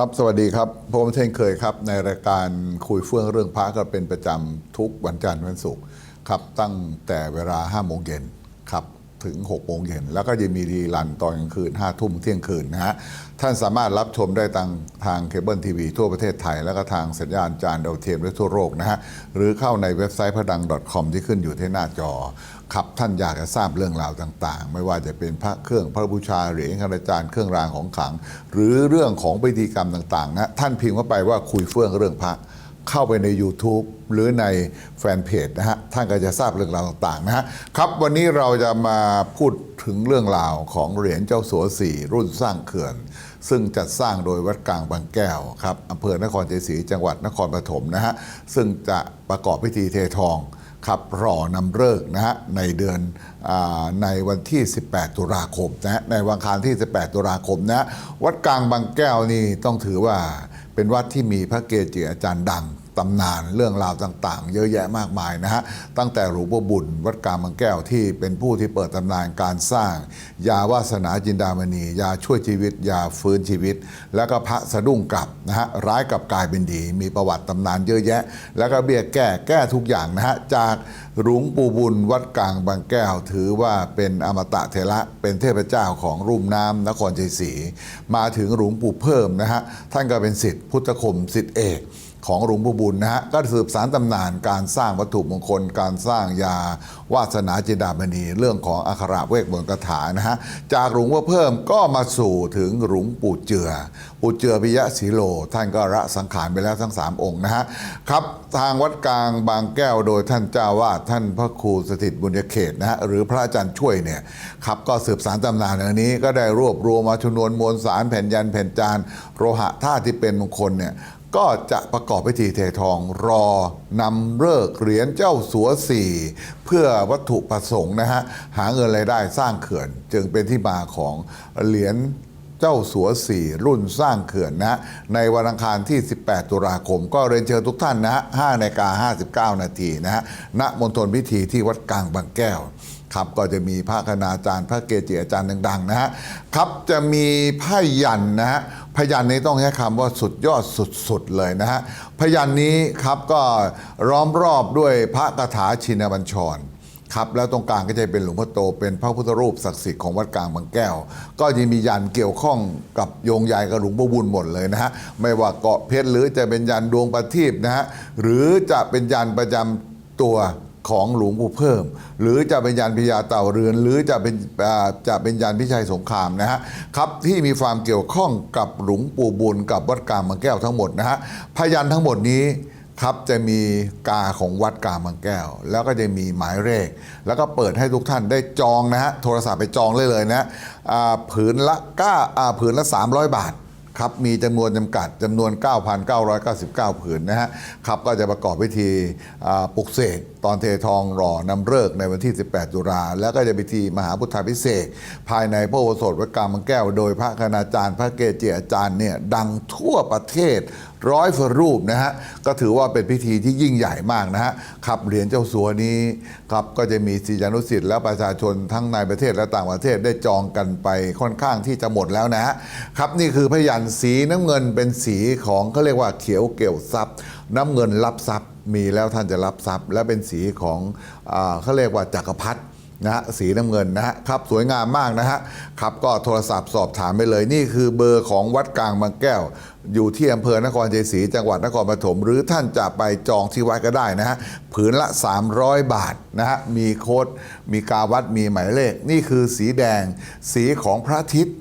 ครับสวัสดีครับผมเช่นเคยครับ ในรายการคุยเฟื่องเรื่องพระก็เป็นประจำทุกวันจันทร์วันศุกร์ครับตั้งแต่เวลา5โมงเย็นครับถึง6โมงเย็นแล้วก็จะมีรีลันตอนกลางคืน5ทุ่มเที่ยงคืนนะฮะท่านสามารถรับชมได้ทางทางเคเบิลทีวีทั่วประเทศไทย แล้วก็ทางสัญญาณจานดาวเทียมทั่วโลกนะฮะหรือเข้าในเว็บไซต์พระดัง .com ที่ขึ้นอยู่ที่หน้าจอ ครับท่านอยากจะทราบเรื่องราวต่าง ๆ ไม่ว่าจะเป็นพระเครื่องพระบูชาเหรียญคณาจารย์เครื่องรางของขลัง หรือเรื่องของพิธีกรรมต่างๆนะท่านพิมพ์เข้าไปว่าคุยเฟื่องเรื่องพระเข้าไปใน YouTube หรือในแฟนเพจนะฮะ ท่านก็จะทราบเรื่องราวต่างๆนะฮะ ครับ วันนี้เราจะมาพูดถึงเรื่องราวของเหรียญเจ้าสัวสี่รุ่นสร้างเขื่อน ซึ่งจัดสร้างโดยวัดกลางบางแก้วครับอำเภอนครชัยศรีจังหวัดนครปฐมนะฮะ ซึ่งจะประกอบพิธีเททอง ขับรอนำเลิกนะฮะในเดือนอในวันที่ 18 ตุลาคมนะฮะในวันคารที่ 18 ตุลาคมนะวัดกลางบางแก้วนี่ต้องถือว่าเป็นวัดที่มีพระเกจิอาจารย์ดัง ตำนานเรื่องราวต่างๆ เยอะแยะมากมายนะฮะตั้งแต่หลวงพ่อบุญวัดกลางบางแก้วที่เป็นผู้ที่เปิดตำนานการสร้าง ยาวาสนาจินดามณี ยาช่วยชีวิต ยาฟื้นชีวิต แล้วก็พระสะดุ้งกลับนะฮะร้ายกลับกลายเป็นดี มีประวัติตำนานเยอะแยะ แล้วก็เบี้ยแก้แก้ทุกอย่างนะฮะจากหลวงปู่บุญวัดกลางบางแก้ว ถือว่าเป็นอมตะเทระเป็นเทพเจ้าของรุ่มน้ำนครชัยศรีมาถึงหลวงปู่เพิ่มนะฮะท่านก็เป็นสิทธิพุทธคมสิทธิเอก ของหลวงปู่บุญนะฮะก็สืบสารตำนานการสร้างวัตถุมงคล การสร้างยาวาสนาจินดามณี เรื่องของอัคระเวกมนต์คาถานะฮะจากหลวงพ่อเพิ่มก็มาสู่ถึงหลวงปู่เจือปู่เจือปิยะศีโล ท่านก็ละสังขารไปแล้วทั้งสามองค์นะฮะครับทางวัดกลางบางแก้วโดยท่านเจ้าวาดท่านพระครูสถิตบุญเขตนะฮะหรือพระอาจารย์ช่วยเนี่ยครับก็สืบสารตำนานอันนี้ก็ได้รวบรวมมาชนวนมวลสารแผ่นยันแผ่นจานโลหะธาตุที่เป็นมงคลเนี่ยก็จะประกอบพิธีเททองรอนำเลิกเหรียญเจ้าสัวสี่เพื่อวัตถุประสงค์นะฮะ หาเงินรายได้สร้างเขื่อน จึงเป็นที่มาของเหรียญเจ้าสัวสี่รุ่นสร้างเขื่อนนะฮะในวันอังคารที่ 18 ตุลาคม ก็เรียนเชิญทุกท่านนะฮะ5นาฬิกา59 นาทีนะฮะณมณฑลพิธีที่วัดกลางบางแก้ว ครับก็จะมีพระคณาจารย์ พระเกจิอาจารย์ดัง ๆ นะฮะครับจะมีผ้ายันนะฮะพยันนี้ต้องใช้คำว่าสุดยอดสุดๆเลยนะฮะพยันนี้ครับก็ล้อมรอบด้วยพระคาถาชินบัญชรครับแล้วตรงกลางก็จะเป็นหลวงพ่อโต เป็นพระพุทธรูปศักดิ์สิทธิ์ของวัดกลางบางแก้ว ก็ยังมียันเกี่ยวข้องกับโยงใยกับหลวงพ่อบุญหมดเลยนะฮะไม่ว่าเกาะเพชรหรือจะเป็นยันดวงประทีปนะฮะหรือจะเป็นยันประจำตัว ของหลวงปู่เพิ่ม หรือจะเป็นยันพิยาเต่าเรือน หรือจะเป็นจะเป็นยันพิชัยสงครามนะฮะครับที่มีความเกี่ยวข้องกับหลวงปู่บุญกับวัดกางบางแก้วทั้งหมดนะฮะพยันทั้งหมดนี้ครับจะมีกาของวัดกางบางแก้ว แล้วก็จะมีหมายเลขแล้วก็เปิดให้ทุกท่านได้จองนะฮะโทรศัพท์ไปจองเลยเลยนะผืนละก้าผืนละ 300 บาทครับมีจำนวนจำกัดจำนวน 9,999 ผืนนะฮะครับก็จะประกอบพิธีปลุกเสก ตอนเททองหล่อนำเลิกในวันที่ 18ตุลาแล้วก็จะพิธีมหาพุทธาพิเศษภายในพระโบสถวัดกลางบางแก้ว โดยพระคณาจารย์พระเกจิอาจารย์เนี่ยดังทั่วประเทศร้อยฟรูปนะฮะก็ถือว่าเป็นพิธีที่ยิ่งใหญ่มากนะฮะครับเหรียญเจ้าสัวนี้ครับก็จะมีศิษยานุศิษย์และประชาชนทั้งในประเทศและต่างประเทศได้จองกันไปค่อนข้างที่จะหมดแล้วนะฮะครับนี่คือพยันสีน้ำเงินเป็นสีของเขาเรียกว่าเขียวเกี่ยวทรัพย์ น้ำเงินรับทรัพย์ มีแล้วท่านจะรับทรัพย์ และเป็นสีของเขาเรียกว่าจักรพรรดินะฮะสีน้ำเงินนะฮะครับสวยงามมากนะฮะครับก็โทรศัพท์สอบถามไปเลย นี่คือเบอร์ของวัดกลางบางแก้ว อยู่ที่อำเภอนครชัยศรีจังหวัดนครปฐม หรือท่านจะไปจองที่วัดก็ได้นะฮะผืนละ 300 บาทนะฮะมีโค้ดมีกาวัดมีหมายเลข นี่คือสีแดง สีของพระอาทิตย์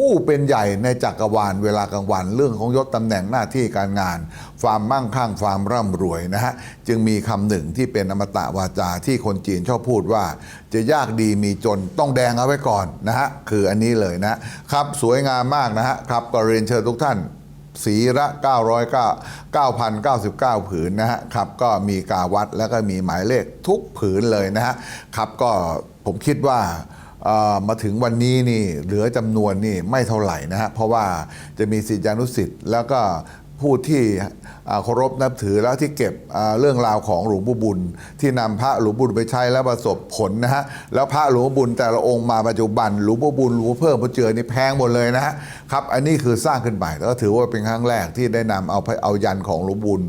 ผู้เป็นใหญ่ในจักรวาลเวลากลางวัน เรื่องของยศตำแหน่งหน้าที่การงาน ความมั่งคั่งความร่ำรวยนะฮะจึงมีคำหนึ่งที่เป็นอมตะวาจาที่คนจีนชอบพูดว่า จะยากดีมีจนต้องแดงเอาไว้ก่อนนะฮะคืออันนี้เลยนะครับสวยงามมากนะฮะครับก็เรียนเชิญทุกท่านสีละ909 9,099 ผืนนะฮะครับก็มีกาวัดแล้วก็มีหมายเลขทุกผืนเลยนะฮะครับก็ผมคิดว่า มาถึงวันนี้นี่เหลือจำนวนนี่ไม่เท่าไหร่นะฮะเพราะว่าจะมีศิษยานุสิษย์แล้วก็ ผู้ที่เคารพนับถือแล้วที่เก็บเรื่องราวของหลวงปู่บุญ ที่นำพระหลวงปู่บุญไปใช้แล้วประสบผลนะฮะแล้วพระหลวงปู่บุญแต่ละองค์มาปัจจุบันหลวงปู่บุญหลวงเพิ่มพระเจือนี่แพงหมดเลยนะฮะครับอันนี้คือสร้างขึ้นไปแล้วก็ถือว่าเป็นครั้งแรกที่ได้นำเอาเอายันของหลวงปู่บุญ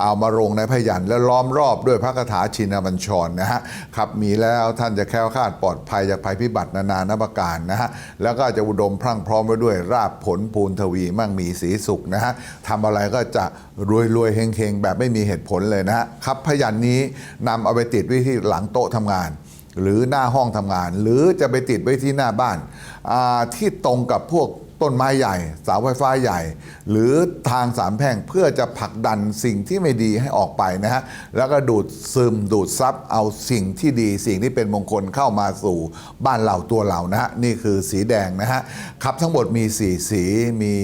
เอามาลงในพยันและล้อมรอบด้วยพระคาถาชินบัญชรนะฮะครับมีแล้วท่านจะแคล้วคลาดปลอดภัยจากภัยพิบัตินานานาประการนะฮะแล้วก็จะอุดมพรั่งพร้อมไว้ด้วยราบผลภูนทวีมั่งมีสีสุขนะฮะทำอะไรก็จะรวยรวยเฮงเฮงๆแบบไม่มีเหตุผลเลยนะฮะครับพยันนี้นำเอาไปติดไว้ที่หลังโต๊ะทำงาน หรือหน้าห้องทำงาน หรือจะไปติดไว้ที่หน้าบ้าน ที่ตรงกับพวกต้นไม้ใหญ่เสาไฟฟ้าใหญ่ หรือทางสามแพร่งเพื่อจะผลักดันสิ่งที่ไม่ดีให้ออกไปนะฮะแล้วก็ดูดซึมดูดซับเอาสิ่งที่ดี สิ่งที่เป็นมงคลเข้ามาสู่บ้านเราตัวเรานะฮะนี่คือสีแดงนะฮะครับทั้งหมดมีสีสีมี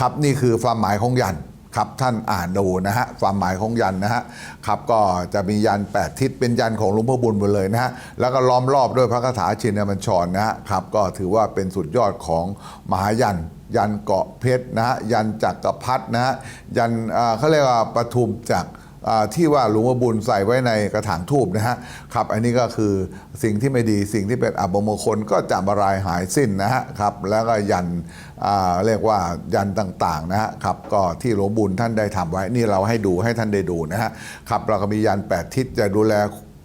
ครับนี่คือความหมายของยันครับท่านอ่านดูนะฮะความหมายของยันนะฮะครับก็จะมียัน 8 ทิศเป็นยันของหลวงพ่อบุญหมดเลยนะฮะแล้วก็ล้อมรอบด้วยพระคาถาชินบัญชรนะฮะครับก็ถือว่าเป็นสุดยอดของมหายัน ยันเกาะเพชรนะฮะยันจักรพรรดินะฮะยันอ่าเขาเรียกว่าปทุมจักร ที่ว่าหลวงพ่อบุญใส่ไว้ในกระถางทูบนะฮะครับอันนี้ก็คือสิ่งที่ไม่ดีสิ่งที่เป็นอัปมงคลก็จะบรายหายสิ้นนะฮะครับแล้วก็ยันเรียกว่ายันต่างๆนะฮะครับก็ที่หลวงบุญท่านได้ทำไว้นี่เราให้ดูให้ท่านได้ดูนะฮะครับเราก็มียัน 8 ทิศจะดูแล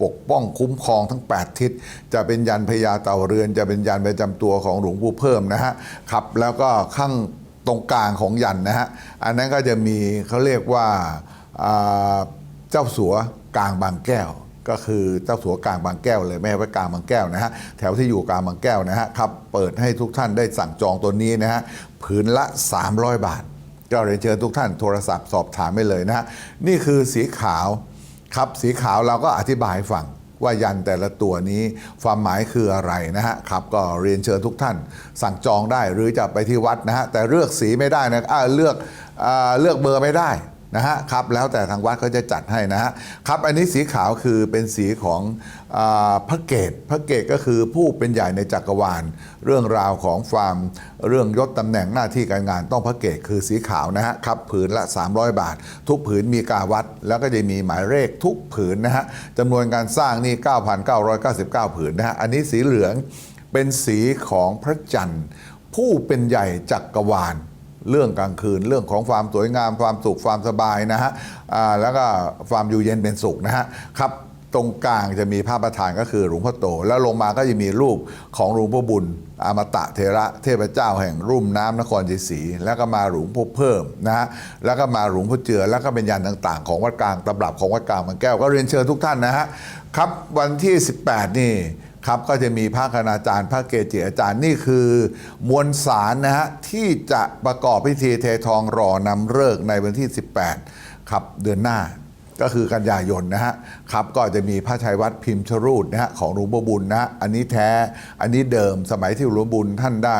ปกป้องคุ้มครองทั้ง 8 ทิศ จะเป็นยันพญาเต่าเรือน จะเป็นยันประจำตัวของหลวงปู่เพิ่มนะฮะครับแล้วก็ข้างตรงกลางของยันนะฮะอันนั้นก็จะมีเขาเรียกว่า เจ้าสัวกลางบางแก้ว ก็คือเจ้าสัวกลางบางแก้วเลยไม่ใช่ว่ากลางบางแก้วนะฮะแถวที่อยู่กลางบางแก้วนะฮะครับเปิดให้ทุกท่านได้สั่งจองตัวนี้นะฮะผืนละ 300 บาทก็เรียนเชิญทุกท่านโทรศัพท์สอบถามไปเลยนะฮะนี่คือสีขาวครับสีขาวเราก็อธิบายฟังว่ายันแต่ละตัวนี้ความหมายคืออะไรนะฮะครับก็เรียนเชิญทุกท่าน สั่งจองได้หรือจะไปที่วัดนะฮะแต่เลือกสีไม่ได้นะอ่าเลือกอ่าเลือกเบอร์ไม่ได้ นะฮะครับแล้วแต่ทางวัดเขาจะจัดให้นะฮะครับอันนี้สีขาวคือเป็นสีของอพระเกตพระเกตก็คือผู้เป็นใหญ่ในจักรวาล เรื่องราวของความเรื่องยศตำแหน่งหน้าที่การงานต้องพระเกตคือสีขาวนะฮะครับผืนละ 300 บาท ทุกผืนมีกาวัด แล้วก็จะมีหมายเลขทุกผืนนะฮะจำนวนการสร้างนี่ 9,999 ผืนนะฮะอันนี้สีเหลืองเป็นสีของพระจันทร์ผู้เป็นใหญ่จักรวาล เรื่องกลางคืน เรื่องของความสวยงามความสุขความสบายนะฮะแล้วก็ความอยู่เย็นเป็นสุขนะฮะครับตรงกลางจะมีพระประธานก็คือหลวงพ่อโต แล้วลงมาก็จะมีรูปของหลวงพ่อบุญ อมตะเทระเทพเจ้าแห่งรุ่มน้ำนครชัยศรีแล้วก็มาหลวงพ่อเพิ่มนะฮะแล้วก็มาหลวงพ่อเจือ แล้วก็เป็นยันต่างๆ ของวัดกลางตำรับของวัดกลางบางแก้วก็เรียนเชิญทุกท่านนะฮะครับวันที่ 18 นี่ ครับก็จะมีพระคณาจารย์ พระเกจิอาจารย์นี่คือ มวลสารนะฮะที่จะประกอบพิธีเททองรอนำเลิกในวันที่ 18 ครับเดือนหน้าก็คือกันยายนนะฮะครับก็จะมีพระชัยวัดพิมพ์ชรูดนะฮะของหลวงพ่อบุญนะฮะอันนี้แท้อันนี้เดิมสมัยที่หลวงพ่อบุญท่านได้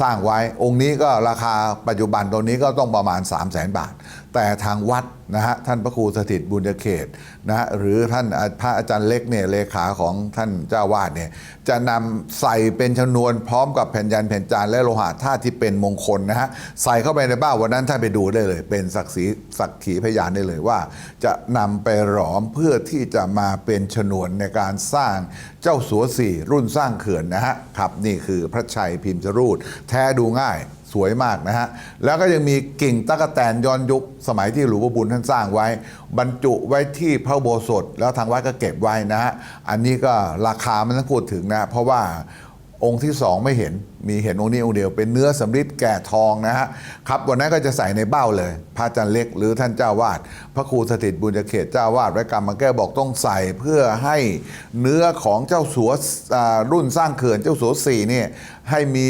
สร้างไว้องค์นี้ก็ราคาปัจจุบันตรงนี้ก็ต้องประมาณ 3 0 0แสนบาท แต่ทางวัดนะฮะท่านพระครูสถิตบุญเขตนะฮะหรือท่านพระอาจารย์เล็กเนี่ยเลขาของท่านเจ้าวาดเนี่ยจะนำใส่เป็นชนวนพร้อมกับแผ่นยันแผ่นจานและโลหะธาตุที่เป็นมงคลนะฮะใส่เข้าไปในบ้านวันนั้นท่านไปดูได้เลย เป็นศักดิ์ศรีสักขีพยานได้เลยว่า จะนำไปหลอมเพื่อที่จะมาเป็นชนวนในการสร้างเจ้าสัวสี่รุ่นสร้างเขื่อนนะฮะครับนี่คือพระชัยพิมพ์จรูดแท้ดูง่าย สวยมากนะฮะ แล้วก็ยังมีกิ่งตะกแตนย้อนยุคสมัยที่หลวงพ่อบุญท่านสร้างไว้ บรรจุไว้ที่พระโบสถแล้วทางวัดก็เก็บไว้นะฮะ อันนี้ก็ราคามันต้องพูดถึงนะ เพราะว่า องค์ที่สองไม่เห็นมีเห็นองค์นี้องค์เดียวเป็นเนื้อสำริดแก่ทองนะฮะครับวันนั้นก็จะใส่ในเบ้าเลย พระอาจารย์เล็กหรือท่านเจ้าวาด พระครูสถิตบุญเขตเจ้าวาดไว้กรรมมาแก้วบอกต้องใส่เพื่อให้เนื้อของเจ้าสัวรุ่นสร้างเขื่อนเจ้าสัวสี่เนี่ยให้มี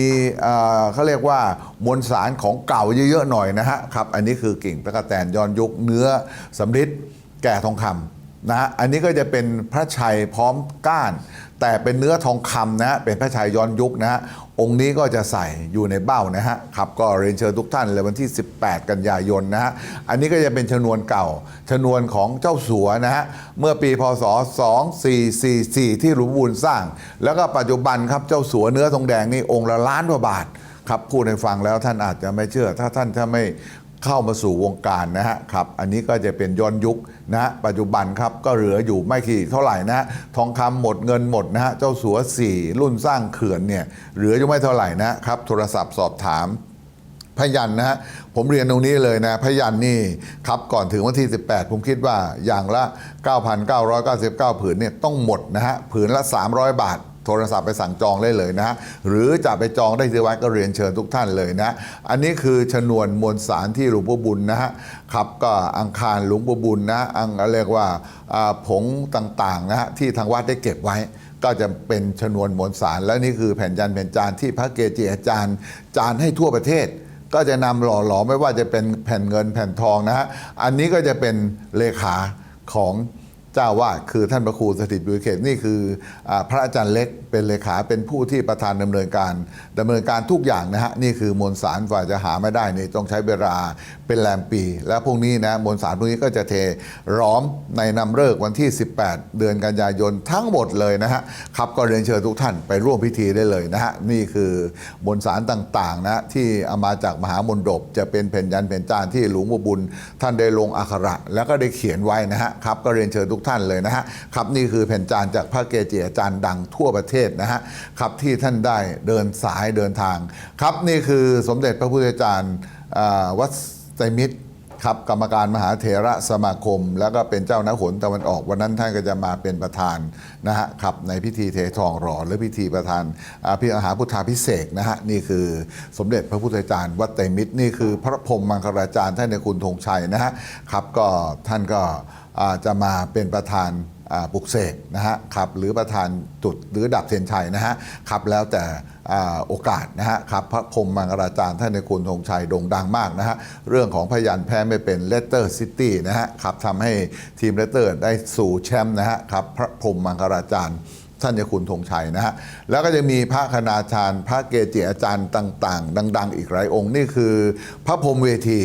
เขาเรียกว่ามวลสารของเก่าเยอะๆหน่อยนะฮะครับอันนี้คือกิ่งตะกแตนย้อนยุคเนื้อสำริดแก่ทองคำนะฮะอันนี้ก็จะเป็นพระชัยพร้อมก้าน แต่เป็นเนื้อทองคำนะฮะเป็นพระชัยย้อนยุคนะฮะองค์นี้ก็จะใส่อยู่ในเบ้านะฮะครับก็เรียนเชิญทุกท่านเลยวันที่ 18 กันยายนนะฮะอันนี้ก็จะเป็นชนวนเก่าชนวนของเจ้าสัวนะฮะเมื่อปีพศ 2444 ที่หลวงปู่บุญสร้าง แล้วก็ปัจจุบันครับเจ้าสัวเนื้อทองแดงนี่องค์ละล้านกว่าบาทครับพูดให้ฟังแล้วท่านอาจจะไม่เชื่อ ถ้าท่านถ้าไม่ เข้ามาสู่วงการนะฮะครับ อันนี้ก็จะเป็นย้อนยุคนะฮะปัจจุบันครับก็เหลืออยู่ไม่กี่เท่าไหร่นะฮะทองคำหมดเงินหมดนะฮะเจ้าสัวสี่รุ่นสร้างเขื่อนเนี่ยเหลืออยู่ไม่เท่าไหร่นะครับ โทรศัพท์สอบถามพยันนะฮะผมเรียนตรงนี้เลยนะพยันนี่ครับก่อนถึงวันที่ 18 ผมคิดว่าอย่างละ 9,999 ผืนเนี่ยต้องหมดนะฮะผืนละ 300 บาท โทรศัพท์ไปสั่งจองได้เลยนะฮะหรือจะไปจองได้ที่วัดก็เรียนเชิญทุกท่านเลยนะ อันนี้คือชนวนมวลสารที่หลวงพ่อบุญนะฮะครับก็อังคารหลวงพ่อบุญนะอังเรียกว่าผงต่างๆนะฮะที่ทางวัดได้เก็บไว้ก็จะเป็นชนวนมวลสาร และนี่คือแผ่นยันแผ่นจานที่พระเกจิอาจารย์จานให้ทั่วประเทศ ก็จะนำหล่อหลอมไม่ว่าจะเป็นแผ่นเงินแผ่นทองนะฮะอันนี้ก็จะเป็นเลขาของ จ้าวาดคือท่านพระครูสถิตบุญเขตนี่คืออพระอาจารย์เล็กเป็นเลขาเป็นผู้ที่ประธานดำเนินการดำเนินการทุกอย่างนะฮะนี่คือมวลสารกว่าจะหาไม่ได้นี่ต้องใช้เวลาเป็นแรมปี แล้วพวกนี้นะมวลสารพวกนี้ก็จะเทร้อมในนำเลิกวันที่ 18 เดือนกันยายนทั้งหมดเลยนะฮะครับก็เรียนเชิญทุกท่านไปร่วมพิธีได้เลยนะฮะนี่คือมวลสารต่างๆนะที่เอามาจากมหามนดบจะเป็นแผ่นยันแผ่นจานที่หลวงพ่บุญ ท่านได้ลงอักขระ แล้วก็ได้เขียนไว้นะฮะครับก็เรียนเชิญทุกท่านเลยนะฮะครับนี่คือแผ่นจานจากพระเกจิอาจารย์ดังทั่วประเทศนะฮะครับที่ท่านได้เดินสายเดินทาง ครับนี่คือสมเด็จพระพุทธจารย์อ่าวัดไตรมิตร ครับกรรมการมหาเถระสมาคม แล้วก็เป็นเจ้านาขนตะวันออก วันนั้นท่านก็จะมาเป็นประธานนะฮะครับในพิธีเททองหล่อหรือพิธีประธานพิธีอาหาพุทธาพิเศษนะฮะนี่คือสมเด็จพระพุทธจารย์วัดเตมิตรนี่คือพระพรมมังคลาจารย์ท่านในคุณธงชัยนะฮะครับก็ท่านก็จะมาเป็นประธาน ปลุกเสกนะฮะครับหรือประธานจุดหรือดับเทียนชัยนะฮะครับแล้วแต่อาโอกาสนะฮะครับพระพรหมมังคลาจารย์ท่านในคุณธงชัยโด่งดังมากนะฮะเรื่องของพยันแพ้ไม่เป็นเลตเตอร์ซิตี้นะฮะครับทำให้ทีมเลตเตอร์ได้สู่แชมป์นะฮะครับพระพรหมมังคลาจารย์ท่านเจ้าคุณธงชัยนะฮะ แล้วก็จะมีพระคณาจารย์ พระเกจิอาจารย์ต่าง ๆ ดัง ๆ อีกหลายองค์ นี่คือพระพรหมเวที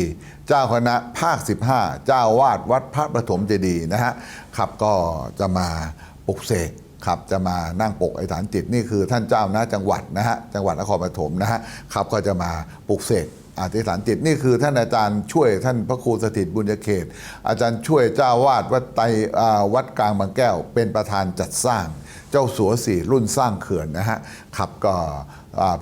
เจ้าคณะภาค 15 เจ้าวาดวัดพระประถมเจดีย์นะฮะครับก็จะมาปลุกเสกครับจะมานั่งปกไอฐานจิตนี่คือท่านเจ้านะจังหวัดนะฮะจังหวัดนครปฐมนะฮะครับก็จะมาปลุกเสกอธิษฐานจิตนี่คือท่านอาจารย์ช่วยท่านพระครูสถิตบุญเขต อาจารย์ช่วยเจ้าวาดวัดไตวัดกลางบางแก้ว เป็นประธานจัดสร้าง เจ้าสัวสี่รุ่นสร้างเขื่อนนะฮะครับก็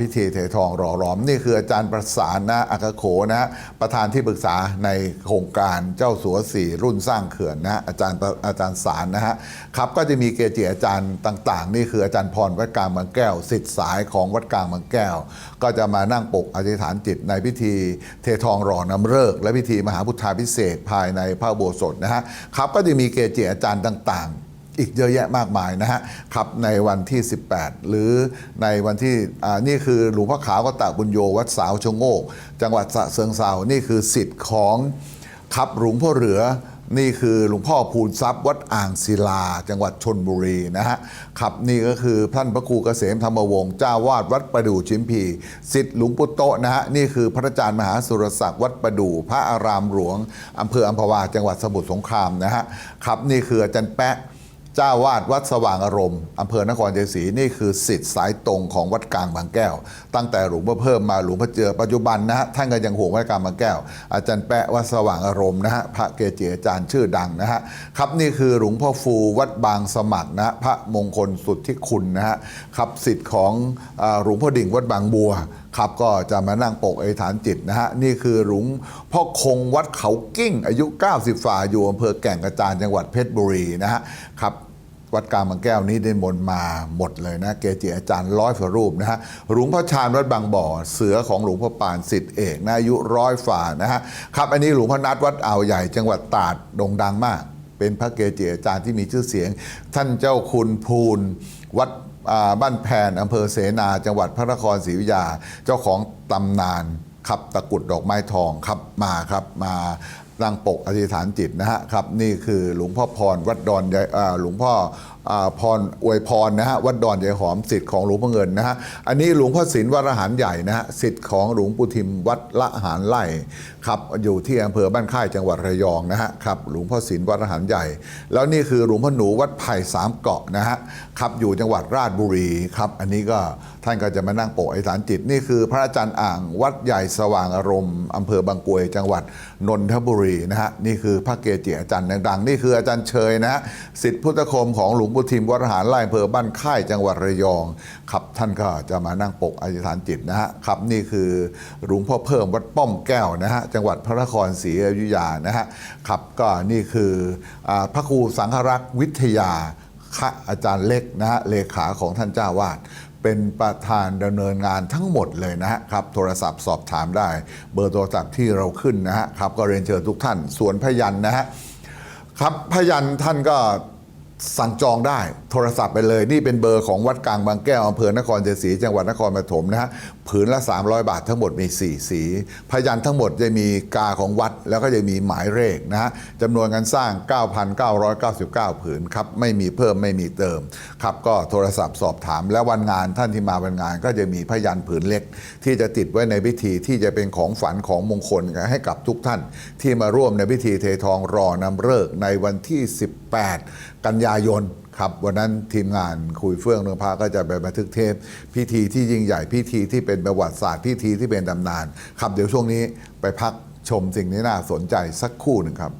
พิธีเททองหล่อหลอม นี่คืออาจารย์ประสานนะอัคโขนะประธานที่ปรึกษาในโครงการเจ้าสัวสี่รุ่นสร้างเขื่อนนะอาจารย์อาจารย์สารนะฮะครับก็จะมีเกจิอาจารย์ต่าง ๆ นี่คืออาจารย์พรวัดกลางบางแก้วสิทธิสายของวัดกลางบางแก้ว ก็จะมานั่งปกอธิษฐานจิตในพิธีเททองหล่อน้ำเลิกและพิธีมหาพุทธาพิเศษภายในพระโบสถนะฮะครับก็จะมีเกจิอาจารย์ต่าง ๆ อีกเยอะแยะมากมายนะฮะครับในวันที่ 18 หรือในวันที่นี่คือหลวงพ่อขาวก็ตะบุญโยวัดสาวชะโงก จังหวัดสะเชิงเซานี่คือสิทธิ์ของครับหลวงพ่อเหลือนี่คือหลวงพ่อภูนทรัพย์วัดอ่างศิลา จังหวัดชนบุรีนะฮะครับนี่ก็คือท่านพระครูเกษมธรรมวงศ์เจ้าวาดวัดประดู่ชิมพีสิทธิ์หลวงปู่โตนะฮะนี่คือพระอาจารย์มหาสุรศักดิ์วัดประดู่พระอารามหลวงอำเภออัมพวาจังหวัดสมุทรสงครามนะฮะครับนี่คืออาจารย์แปะ จ้าวาดวัดสว่างอารมณ์อำเภอนครชัยศรีนี่คือสิทธิ์สายตรงของวัดกลางบางแก้ว ตั้งแต่หลวงพ่อเพิ่มมาหลวงพ่อเจือปัจจุบันนะฮะท่านก็ยังห่วงวัดกลางบางแก้ว อาจารย์แปะวัดสว่างอารมณ์นะฮะพระเกจิอาจารย์ชื่อดังนะฮะครับนี่คือหลวงพ่อฟูวัดบางสมัครนะพระมงคลสุดทธิคุณนะฮะครับสิทธิ์ของหลวงพ่อดิ่งวัดบางบัว ครับก็จะมานั่งปกไอฐานจิตนะฮะ นี่คือหลวงพ่อคงวัดเขากิ้ง อายุ 90ฝ่าอยู่อำเภอแก่งกระจานจังหวัดเพชรบุรีนะฮะครับวัดกลางบางแก้วนี้ได้มนมาหมดเลยนะ เกจิอาจารย์ร้อยฝ่ารูปนะฮะหลวงพ่อชาญวัดบางบ่อ เสือของหลวงพ่อปานสิทธิเอกนะอายุร้อยฝ่านะฮะครับอันนี้หลวงพ่อนัดวัดอ่าวใหญ่จังหวัดตราดโด่งดังมาก เป็นพระเกจิอาจารย์ที่มีชื่อเสียง ท่านเจ้าคุณภูลวัด บ้านแพนอำเภอเสนา จังหวัดพระนครศรีอยุธยา เจ้าของตำนานขับตะกรุดดอกไม้ทองครับมาครับมาตั้งปกอธิษฐานจิตนะฮะครับนี่คือหลวงพ่อพรวัดดอนยายอ่าหลวงพ่อ พรอวยพรนะฮะวัดดอนใหญ่หอมสิทธิ์ของหลวงพ่อเงินนะฮะอันนี้หลวงพ่อศิลวัดละหารใหญ่นะฮะสิทธิ์ของหลวงปู่ทิมวัดละหารไร่ครับอยู่ที่อำเภอบ้านค่ายจังหวัดระยองนะฮะครับหลวงพ่อศิลวัดละหารใหญ่ แล้วนี่คือหลวงพ่อหนูวัดไผ่สามเกาะนะฮะครับอยู่จังหวัดราชบุรีครับอันนี้ก็ท่านก็จะมานั่งโปะไอสารจิต นี่คือพระอาจารย์อ่างวัดใหญ่สว่างอารมณ์อำเภอบางกวยจังหวัดนนทบุรีนะฮะนี่คือพระเกจิอาจารย์ดังๆนี่คืออาจารย์เชยนะฮะสิทธิพุทธคมของหลวงปู่ทิมวัดละหารไร่อำเภอบ้านค่ายจังหวัดระยองครับท่านก็จะมานั่งปกอธิษฐานจิตนะฮะครับนี่คือหลวงพ่อเพิ่มวัดป้อมแก้วนะฮะจังหวัดพระนครศรีอยุธยานะฮะครับก็นี่คืออพระครูสังฆรักษ์วิทยาค่ะอาจารย์เล็กนะฮะเลขาของท่านเจ้าวาดเป็นประธานดำเนินงานทั้งหมดเลยนะฮะครับ โทรศัพท์สอบถามได้ เบอร์โทรศัพท์ที่เราขึ้นนะฮะครับก็เรียนเชิญทุกท่าน ส่วนพยันนะฮะครับพยันท่านก็ สั่งจองได้โทรศัพท์ไปเลย นี่เป็นเบอร์ของวัดกลางบางแก้วอำเภอนครชัยศรีจังหวัดนครปฐมนะฮะ ผืนละ 300 บาททั้งหมดมี 4 สี พยันทั้งหมดจะมีกาของวัด แล้วก็จะมีหมายเลขนะฮะจำนวนการสร้าง 9,999 ผืนครับไม่มีเพิ่มไม่มีเติมครับก็โทรศัพท์สอบถาม และวันงานท่านที่มาวันงาน ก็จะมีพยันผืนเล็ก ที่จะติดไว้ในพิธีที่จะเป็นของฝันของมงคลให้กับทุกท่าน ที่มาร่วมในพิธีเททองรอนำเลิกในวันที่ 18 กันยายน ครับวันนั้นทีมงานคุยเฟื่องเนืองพาก็จะไปบันทึกเทปพิธีที่ยิ่งใหญ่พิธีที่เป็นประวัติศาสตร์พิธีที่เป็นตำนานครับเดี๋ยวช่วงนี้ไปพักชมสิ่งที่น่าสนใจสักครู่หนึ่งครับ